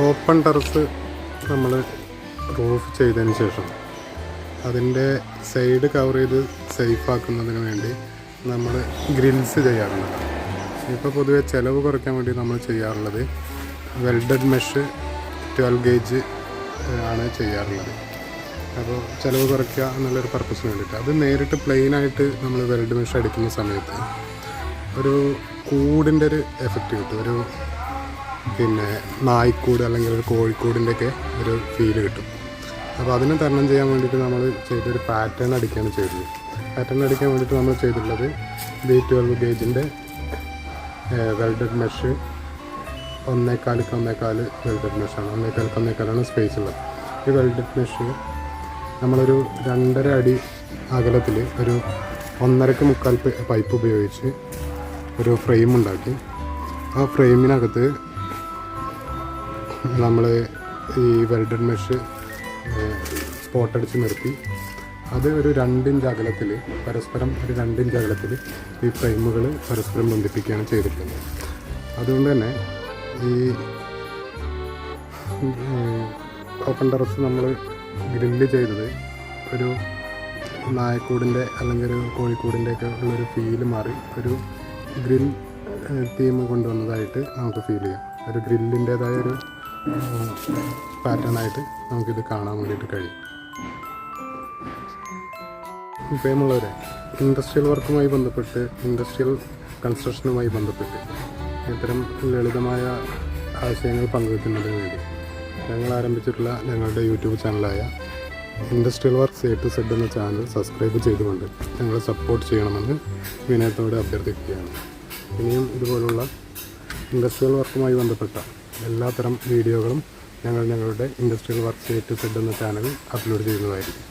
Open terrace നമ്മൾ roof ചെയ്തതിന് ശേഷം അതിന്റെ സൈഡ് കവർ ചെയ്ത് സേഫാക്കുന്നതിന് വേണ്ടി നമ്മൾ ഗ്രിൽസ് ചെയ്യാറുണ്ട്. ഇപ്പോൾ പൊതുവെ ചിലവ് കുറയ്ക്കാൻ വേണ്ടി നമ്മൾ ചെയ്യാറുള്ളത് വെൽഡഡ് മെഷ് ട്വൽവ് ഗേജ് ആണ് ചെയ്യാറുള്ളത്. അപ്പോൾ ചിലവ് കുറയ്ക്കുക എന്നുള്ളൊരു പർപ്പസിന് വേണ്ടിയിട്ട്. അത് നേരിട്ട് പ്ലെയിൻ ആയിട്ട് നമ്മൾ വെൽഡ് മെഷ് അടിക്കുന്ന സമയത്ത് ഒരു കൂടിന്റെ ഒരു എഫക്റ്റ് കിട്ടും. ഒരു പിന്നെ നായ്ക്കൂട് അല്ലെങ്കിൽ ഒരു കോഴിക്കൂടിന്റെ ഒക്കെ ഒരു ഫീൽ കിട്ടും. അപ്പോൾ അതിനെ തരണം ചെയ്യാൻ വേണ്ടിയിട്ട് നമ്മൾ ചെയ്തൊരു പാറ്റേൺ അടിക്കുകയാണ് ചെയ്തത്. പാറ്റേൺ അടിക്കാൻ വേണ്ടിയിട്ട് നമ്മൾ ചെയ്തിട്ടുള്ളത് ബി ട്വൽവ് ഗേജിന്റെ വെൽഡഡ് മെഷ് ഒന്നേക്കാലിക്ക് ഒന്നേക്കാൽ വെൽഡഡ് മെഷാണ് ഒന്നേക്കാലിക്ക് ഒന്നേക്കാലാണ് സ്പേസ് ഉള്ളത്. ഈ വെൽഡഡ് മെഷ് നമ്മളൊരു രണ്ടര അടി അകലത്തിൽ ഒരു ഒന്നരക്ക് മുക്കാൽ പൈപ്പ് ഉപയോഗിച്ച് ഒരു ഫ്രെയിം ഉണ്ടാക്കി. ആ ഫ്രെയിമിനകത്ത് നമ്മൾ ഈ വെൽഡഡ് മെഷ് സ്പോട്ടടിച്ച് നിർത്തി. അത് ഒരു രണ്ടിഞ്ച് അകലത്തിൽ പരസ്പരം ഒരു രണ്ടിഞ്ച് അകലത്തിൽ ഈ ഫ്രെയിമുകൾ പരസ്പരം ബന്ധിപ്പിക്കുകയാണ് ചെയ്തിട്ടുള്ളത്. അതുകൊണ്ട് തന്നെ ഈ ഓപ്പൺ ടെറസ് നമ്മൾ ഗ്രില്ല് ചെയ്തത് ഒരു നായക്കൂടിന്റെ അല്ലെങ്കിൽ ഒരു കോഴിക്കൂടിന്റെ ഒക്കെ ഉള്ളൊരു ഫീൽ മാറി ഒരു ഗ്രിൽ തീം കൊണ്ടുവന്നതായിട്ട് നമുക്ക് ഫീൽ ചെയ്യാം. ഒരു ഗ്രില്ലിന്റേതായ ഒരു പാറ്റേൺ ആയിട്ട് നമുക്കിത് കാണാൻ വേണ്ടിയിട്ട് കഴിയും. പ്രിയമുള്ളവരെ ഇൻഡസ്ട്രിയൽ വർക്കുമായി ബന്ധപ്പെട്ട് ഇൻഡസ്ട്രിയൽ കൺസ്ട്രക്ഷനുമായി ബന്ധപ്പെട്ട് ഇത്തരം ലളിതമായ ആശയങ്ങൾ പങ്കുവയ്ക്കുന്നതിന് വേണ്ടി ഞങ്ങൾ ആരംഭിച്ചിട്ടുള്ള ഞങ്ങളുടെ YouTube ചാനലായ industrial works A to Z എന്ന ചാനൽ സബ്സ്ക്രൈബ് ചെയ്തുകൊണ്ട് ഞങ്ങളെ സപ്പോർട്ട് ചെയ്യണമെന്ന് വിനയത്തോടെ അഭ്യർത്ഥിക്കുകയാണ്. ഇനിയും ഇതുപോലുള്ള ഇൻഡസ്ട്രിയൽ വർക്കുമായി ബന്ധപ്പെട്ട എല്ലാത്തരം വീഡിയോകളും ഞങ്ങൾ ഞങ്ങളുടെ industrial work A to Z എന്ന ചാനലിൽ അപ്ലോഡ് ചെയ്യുന്നതായിരിക്കും.